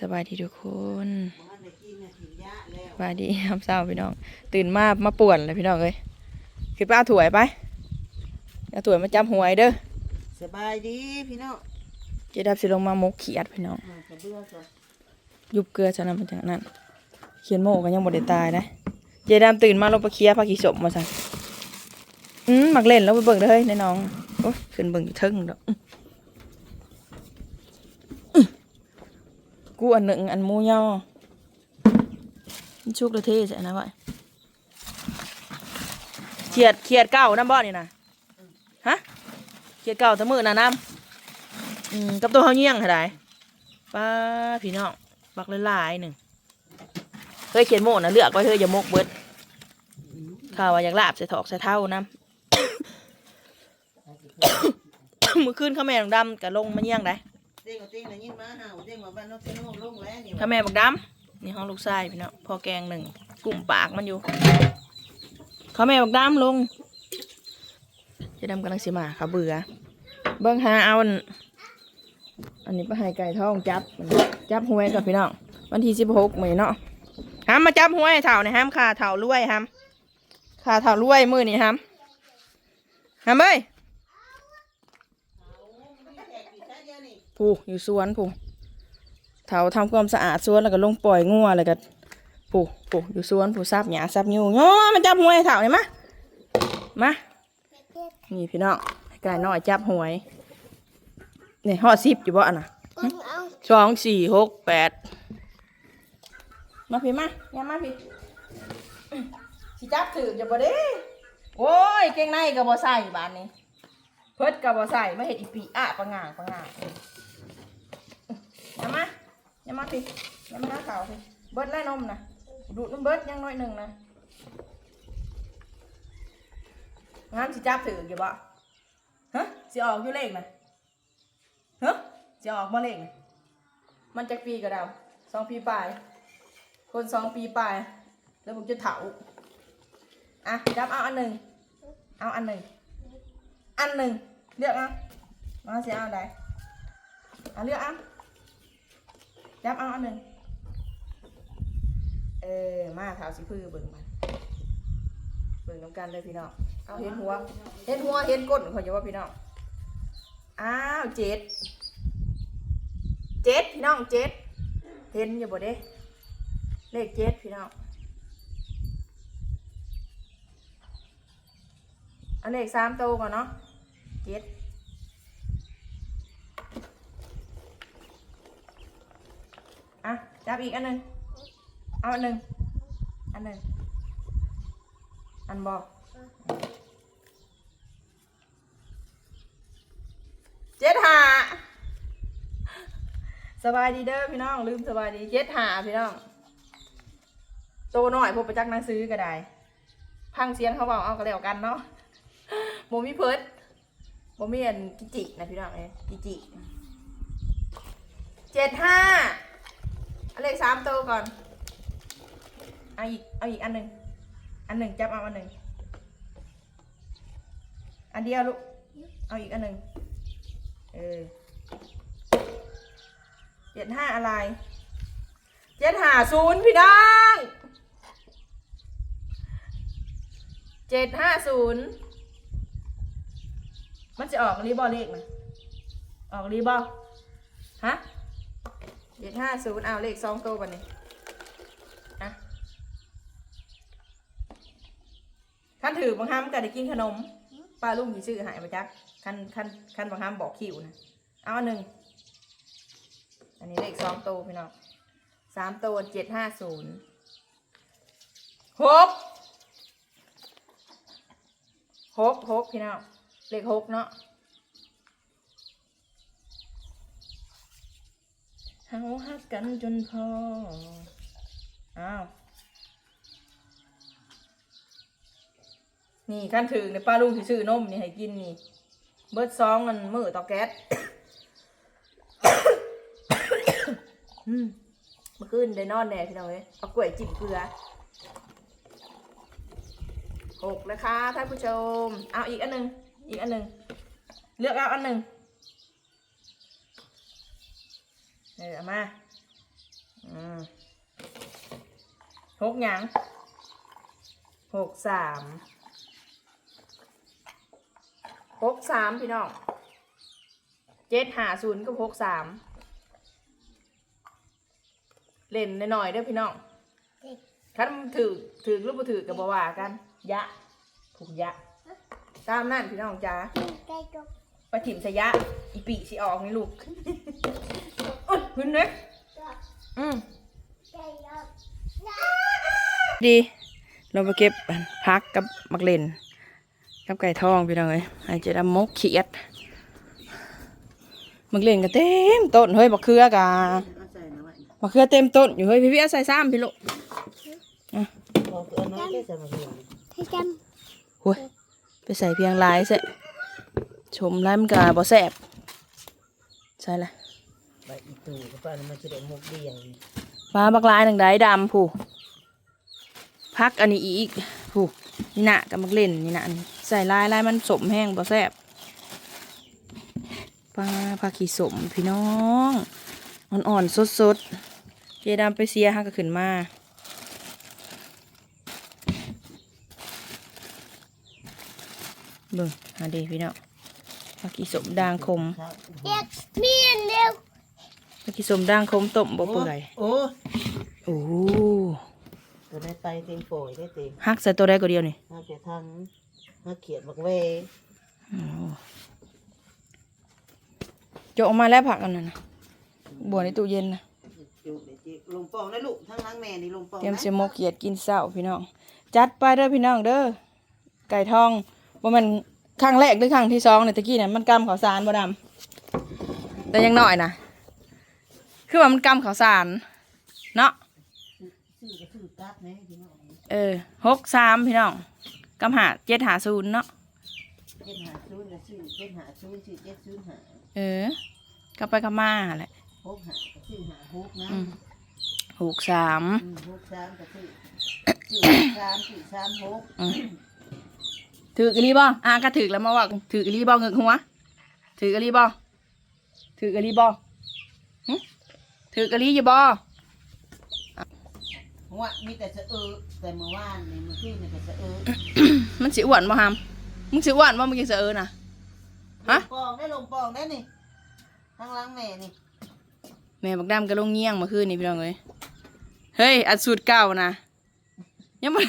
สบายดีทุกคนบ่ทันได้กินเนี่ยกินยาแล้วสบายดียามเช้าพี่น้อง ตื่นมามาป่วนเลยพี่น้องเอ้ยคือป้าถวยไปเอาถวยมาจำหวยเด้อสบายดีพี่น้องเจะดับสิลงมามกเขียดพี่น้องอ่ากระเบื้อจ้ะยุบเกลือจะนำมาจากนั้น เขียนโมกันยังบ่ได้ตายนะเจดามตื่นมาลงไปเคลียร์ผักกีศพมาสั่นอืมมักเล่นแล้วไปเบิ่งเด้อเฮ้ยในน้องโอ้ยขึ้นเบิ่งอยู่เทึ่งดอกอื้ออื้อ กูอันหนึ่งอันมูยอชุกระเทใช่นะวะเขียดเขียดเก่าน้ำบ่อนี่นะฮะเขียดเก่าทั้งมือนะน้ำอืมกับตัวเขาเงี้ยงเท่าไหร่ป้าพี่น้องบักหลายๆหนึ่งเคยเขียนโมกนะเลือกไว้เธออย่ามกเบิดข้าวว่าอยากลาบใส่ถอกใส่เท่าน้ำมือขึ้นข้าแม่ดำดำกับลงมาเยี่ยงได้ เด้งก็เด้งได้ยินมาหาวเด้งมาบ้านนอกเซโนลงแล้วนี่ข้าแม่บักดำนี่ห้องลูกชายพี่น้องพอแกงหนึ่งกลุ่มปากมันอยู่ข้าแม่บักดำลงเจะดำกำลังสิมาเขาเบื่อเบิ้งหาเอาอันอันนี้ไปให้ไก่ทองจับมันจับหวยกับพี่น้องวันที่สิบหกมื้อนี้เนาะห้ามมาจับหวยเถ่าเนี่ยห้ามขาเถ่ารวยห้ามขาเถ่ารวยมือนี่ห้ามห้ามเอ้ย ผู้อยู่สวนผู้เถาทำความสะอาดสวนแล้วก็ลงปล่อยงัวแล้วก็ผู้ผู้อยู่สวนผู้ซับหยาซับยูง้อมันจับหวยให้เถาเนี่ยมามานี่พี่น้องให้ไก่น้อยจับหวยนี่ห่อสิบอยู่บ่อันน่ะหึสองสี่หกแปดมาพี่มาอย่ามาพี่อื้อสิจับถือจะบ่เด้โอ้ยเก่งในก็บ่ใส่บานนี้ เพิดกับบ่ใส่ไม่เห็นอีปีอะปังงางปังงาง อย่ามาอย่ามาพี่อย่ามาหน้าวพี่เบิดไล่นมนะดูดน้ำเบิดยังน้อยหนึ่งนะงามสิจับถือกี่บ่ฮะสิออกอยู่เลขนะฮะสิออกมาเลขนะมันจะปีกับเราสองปีปลาย คนสองปีปลาย แล้วผมจะเถาอะจับเอาอันหนึ่งเอาอันหนึ่งอันหนึ่งเลือกเอามาเสียเอาใดเอาเลือกเอา จับเอาอันหนึ่งเออมาเท้าสิพื้เบิ่งมันเบิ่งน้ำกันเลยพี่น้องเอาเห็นหัว เห็นหัวเห็นก้นเขาจะว่าพี่น้องอ้าวเจ็ดเจ็ดพี่น้องเจ็ดเห็นอยู่บ่เด้เลขเจ็ดพี่น้องอันเลขสามโตวก่อนเนาะเจ็ดอะ จับอีกอันหนึ่งเอาอันหนึ่งอันหนึ่งอันบอกเจ็ดหาสบายดีเด้อพี่น้องลืมสบายดีเจ็ดหาพี่น้องโตหน่อยพวกไปจักหนังซื้อก็ได้ พังเสียงเขาบอกเอาก็แล้วกันเนาะโมมีเพิร์ดผมมีอันกิจินะพี่น้องเอ้กิจิเจ็ดห้า เลขสามตัวก่อน เอาอีก เอาอีกอันหนึ่ง อันหนึ่งจับเอาอันหนึ่ง อันเดียวลูก เอาอีกอันหนึ่ง เออเจ็ดห้าอะไร เจ็ดห้าศูนย์พี่น้องเจ็ดห้าศูนย์มันจะออกรีบอเลขนะออกรีบอฮะ เจ็ดห้าศูนย์เอาเลขสองตัวบันนี้อะขั้นถือบางครั้งก็ได้กินขนมป้าลุงมีซื้อหายมาจักขั้นขั้นขั้นบางครั้งบอกคิวนะเอาหนึ่งอันนี้เลขสองตัวพี่น้องสามตัวเจ็ดห้าศูนย์หกหกหกพี่น้องเลขหกเนาะ เฮาฮักกันจนพอ อ้าว นี่ขั้นถึงในป้าลุงที่ซื้อนมนี่ให้กินนี่ เบิร์ดซองมันมือเตาแก๊สเมื่อคืนได้นอนแน่พี่น้องเอ้ยเอากล้วยจิ้มเกลือหกเลยค่ะท่านผู้ชม เอาอีกอันหนึ่งอีกอันหนึ่งเลือกเอาอันหนึ่ง เอเออเอามาอืมหกหยังหกสามหกสามพี่น้องเจ็ดหาศูนย์กับหกสามเล่นหน่อยๆเด้อพี่น้องคันถือถือหรือบ่ถือกับบ่ว่ากัน ยะผูกยะ ตามนั่นพี่น้องจ้าไปถิ่มสยะ อีปีสิออกนี่ลูก อุ้ยขึ้นเน็กอืมดี เราไปเก็บพักกับมักเล่นกับไก่ทองพี่น้องเอ้ยไอ้เจะดำมกเขียดมักเล่นก็เต็มต้นเฮ้ยบักเขือกะเอาใส่หน่อยบักเขือเต็มต้นอยู่เฮ้ยพี่พี่เอาใส่ซ้ำพี่ลูกบอกเอาน้อยแค่ใส่มาเพียงโอ้ยไปใส่เพียงหลายเสะชมแล้วมันกะบ่แสบใช่ละใบอี ตูกับป้ามันจะได้มุกเดียงปลาบักลายหนังได้ดำผู้พักอันนี้อีกผู้นี่นะกับมักเล่นนี่นะนี่ใส่ลายลายมันสมแห้งบ่แซ่บปลาปลาขี้สมพี่น้องอ่อนๆสดๆเจดำไปเสียฮักก็ขึ้นมาเบิ่งหาดีพี่น้องปลาขี้สมดางคมครับปลาขี้ สมด่างคมต้มบ่เปื่อยโอ้โอ้ตัวได้ไปเต็มโปยได้เต็มฮักใส่ตัวได้ก็เดียวนี่น่าจะทำมาเขียนบักเวโจะออกมาแล้วผักอันนั้นนะบัวในตู้เย็นนะอยู่เดี๋ยวจิลงปองนะลูกทั้งล้างแม่นี่ลงปองเตรียมนะเสียโมกเกียดกินเศร้าพี่น้อง จัดไปเด้อพี่น้องเด้อไก่ทองว่ามันครั้งแรกหรือครั้งที่สองเนี่ยตะกี้เนี่ยมันกำข้าวสารบ่ดำแต่ยังน้อยนะ คือว่ามันกำข้าวสารเนาะซื้อก็ซื้อกัดนะพี่น้องเออหกสามพี่น้องกำหาเจ็ดหาศูนย์เนาะเจ็ดหาซื้อก็ซื้อเจ็ดหาซื้อซื้อเจ็ดซื้อหาเออกลับไปกลับมาแหละหกหาก็ซื้อหาหกนะอืมหกสามอืมหกสามก็ซื้อซื้อหกสามซื้อสามหกอืมถือกะลีบ่อะก็ถือแล้วมาว่าถือกะลีบ่เงึกหัวถือกะลีบ่ถือกะลีบ่หึ ถือกะลีอยู่บ่หัวมีแต่สะเออแต่เมื่อวานนี่มันขึ้นมีแต่สะเออมันสิอ้วนบ่ฮามมึงสิอ้วนบ่มึงยังเสอน่ะ ฮะ ลงปองได้ลงปองได้นี่ทั้งล้างแม่นี่แม่บักดำก็ลงเงี้ยงเมื่อคืนนี่พี่น้องเอ้ยเฮ้ยอัดสูตรเก่านะยังบ่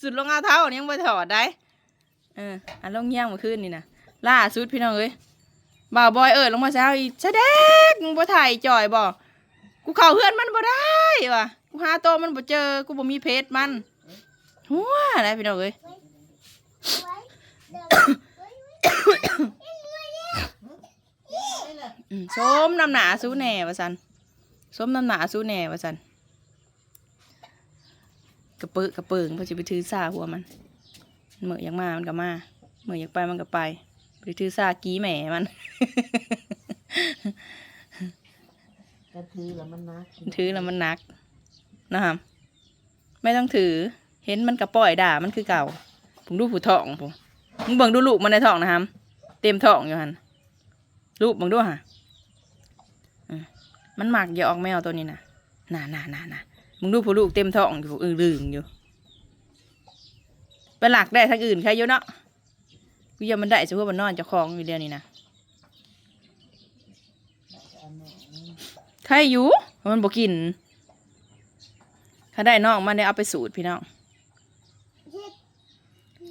สูตรลงเอาเท้านี่ยังบ่ถอดได้เอออันลงเงี้ยงเมื่อคืนนี่นะล่าสุดพี่น้องเอ้ย บ่าวบอยเอิดลงมาเช้าอีแสดงมึงบ่ถ่ายจ่อยบ่กูเข้าเฮือนมันบ่ได้ว่ะกูหาโตวมันบ่เจอกูบ่มีเพจมันหัวนะพี่น้องเอ้ย อืมส้มน้ำหนาสู้แหน่ว่าสันส้มน้ำหนาสู้แหน่ว่าสันกระเปือกระเปิงเพอจะไปถือซาหัวมันเหมืออยากมามันก็มาเหมืออยากไปมันก็ไป ไปถือซากี้แหม่มัน กระทือแล้วมันนักถือแล้วมันหนักนะครับไม่ต้องถือ เห็นมันกระปล่อยด่ามันคือเก่า ผมดูผู้ท้องผมมึงเบิ่งดูลูกมันในท้องนะครับเต็มท้องอยู่หันลูกมึงดูฮะอืมมันหมักอย่าออกแมวตัวนี้นะน่าน่าน่าน่ามึงดูผู้ลูกเต็มท้องอยู่อือลึงอยู่ ไปหลักได้ทางอื่นใครอยู่เนาะ กูยังมันได้จะเฉพาะมันนอนจะคลองอยู่เดียวนี่นะใครอยู่มันบอกกินถ้าได้นอกมันได้เอาไปสูตรพี่น้อง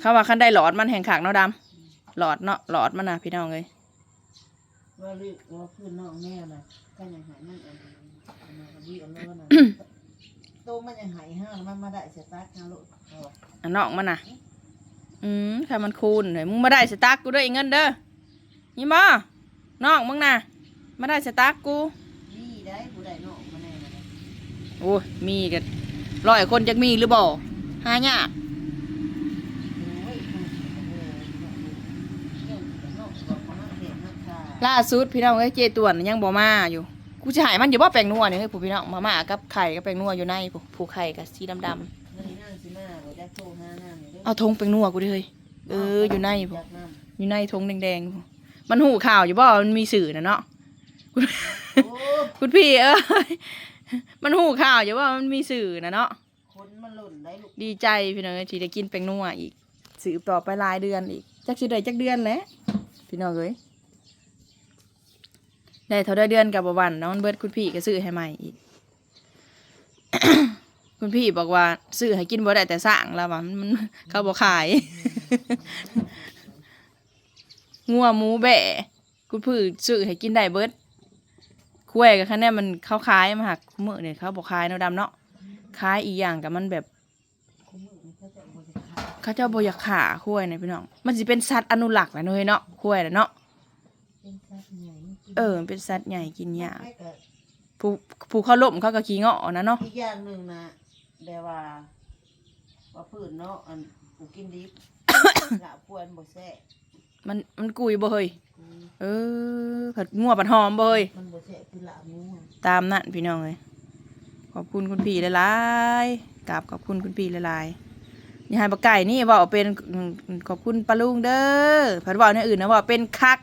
เขาว่าคันได้หลอดมันแห่งขากเนาะดำหลอดเนาะหลอดมันนะพี่น้องเลยว่าลูกว่าขึ้นนองแม่นะก็ยังหายมันอันนี้อันนี้อันนั้นนะโตมันยังหายห้างมันมาได้เสียตาร์ทนะลูกอันนอกมันนะ อืมค่ะมันคูณเลยมึงมาได้สตาร์กกูด้วยอีกเงินเด้อนี่บ่นอกมึงนะมาได้สตาร์กกูนี่ได้ผู้ใดน้องมาแน่นะโอ้ยมีกันร้อยคนจะมีหรือบ่หายากโอ้ยผู้โอ้ยน้องบอกมาเห็นนักข่าวล่าสุดพี่น้องเอ้ยเจตวนยังบ่มาอยู่กูจะหายมันอยู่บ่แปลงนัวเนี่ยเฮ้ยผู้พี่น้องมาม่ากับไข่กับแปลงนัวอยู่ในผู้ผู้ไข่กับสีดำเมื่อนี้นั่งสิมาบ่ได้โทรหานั่งนี่ เด้อๆเอาธงแปลงนัวกูดิเฮ้ยเอออยู่ในผู้จากน้ำอยู่ในธงแดงๆผู้มันหูข่าวอยู่บ่มันมีสื่อนะเนาะโอ้คุณพี่เอ้ยมันหูข่าวอยู่ว่ามันมีสื่อนะเนาะคนมันหล่นได้ลูกดีใจพี่น้องเอ้ยที่ได้กินแป้งนัวอีกสืบต่อไปหลายเดือนอีกจักสิได้จักเดือนแหล้วพี่น้องเอ้ยได้เท่าได้เดือนกับบ่หวันเนาะมันเบิดคุณพี่ก็ซื้อให้ใหม่อีก คุณพี่บอกว่า ซื้อให้กินบ่ได้แต่สร้างแล้วว่ามันมันเขาบ่ขาย งัวหมูแบะคุณพี่ซื้อให้กินได้เบิดคุ้ยกับคันนี้มันเขาขายมาหักมือเนี่ยเขาบ่ขายเนาะดำเนาะขายอีกอย่างกับมันแบบข้าเขาเจ้าบอยากขาคุ้ยเนี่ยพี่น้องมันสิเป็นสัตว์อนุรักษ์แหละเนาะเฮ้ยเนาะคุ้ยน่ะเนาะเออเป็นสัตว์ใหญ่กินหญ้ากผู้ผู้เขาล่มเขาก็ขี้เงาะนะเนาะ อีกอย่างหนึ่งนะ แบบว่าว่าพืชเนาะอันกูกินดิบหละปวนบ่แซ่มันมันกุยบ่เฮ้ยอืมเออผัดงัวผัดหอมบ่เฮ้ยมันบ่แซ่คือละหมูอะตามนั่นพี่น้องเลยขอบคุณคุณพี่หลายๆกราบขอบคุณคุณพี่หลายๆอย่าให้ปลาไก่นี่บอกเป็นอืมขอบคุณปลาลุงเด้อผัดบอกในอื่นนะบอกเป็นคัก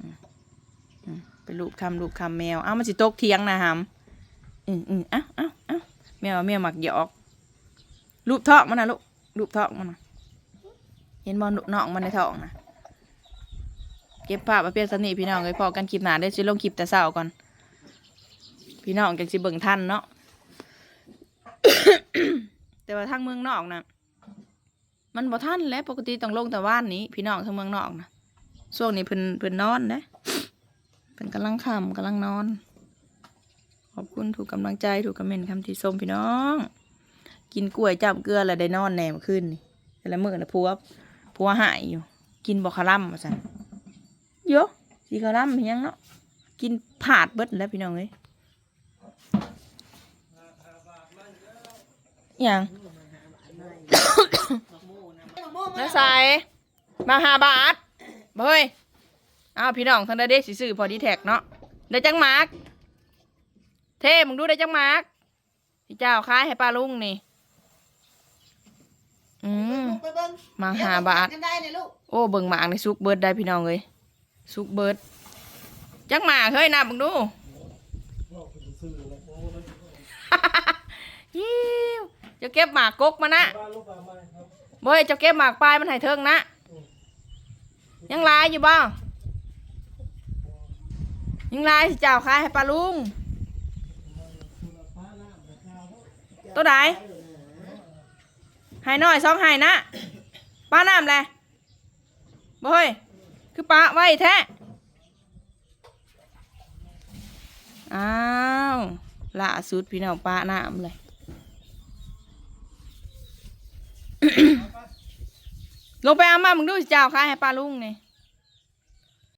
อืมอืมเป็นรูปคำรูปคำแมวเอ้ามันสิตกเทียงนะฮัม อืมอืมอ้าเอ้าเอ้าแมวแมวหมักหยอกรูปทอกมันนะลูกรูปทอกมันนะเห็นบอลน้องมันในท้องนะเก็บภาพมาเปลี่ยนสนิพี่น้องเลยพอกันคลิปหนาได้สิลงคลิปแต่เช้าก่อน พี่น้องจังสิเบิ่งทันเนาะแต่ว่าทางเมืองนอกนะมันบ่ทันแล้วปกติต้องลงแต่ว่านนี้ พี่น้องทางเมืองนอกนะช่วงนี้เพิ่นเพิ่นนอนนะเพิ่นกำลังคำกำลังนอน อบคุณถูกกำลังใจถูกคอมเมนต์คำที่ชมพี่น้อง กินกล้วยจับเกลือแล้วได้นอนแหนมขึ้นนี่แต่ละมื้อนะพัวพัวหายอยู่ กินบ่คาร่ำว่าซั่นโยอะสิคาร่ำเพียงเนาะกินผาดเบิดแล้วพี่น้องเอ้ยอย่างนักใสมาหาบาทเฮ้ยอ้าวพี่น้องทางได้เด็กสิซื้อพอดีแท็กเนาะได้จังมาก เท่มึงดูได้จังหมากพี่เจ้าค้ายให้ป้าลุงนี่ อืม ลูกไปเบิ่งมาหาบาทเดี๋ยวเรกันได้เนี่ยลูกโอ้เบิ่งหมากในซุกเบิร์ดได้พี่น้องเลยซุกเบิร์ดจักหมากเฮ้ยนับมึงดู ยิ้วจะเก็บหมากกกมานะบ่ให้เจะเก็บหมากปลายมันให้เทิงนะ ยังลายอยู่บ้างยังลายสิเจ้าขายให้ปลาลุง ตัวไหนให้น้อยสองให้นะป้าน้ำแหละบ่เฮ้ยคือป้าไว้แท้อ้าวล่าสุดพี่น้องป้าน้ำเลยลงไปเอามามึงดูสิเจ้าขายให้ป้าลุงนี่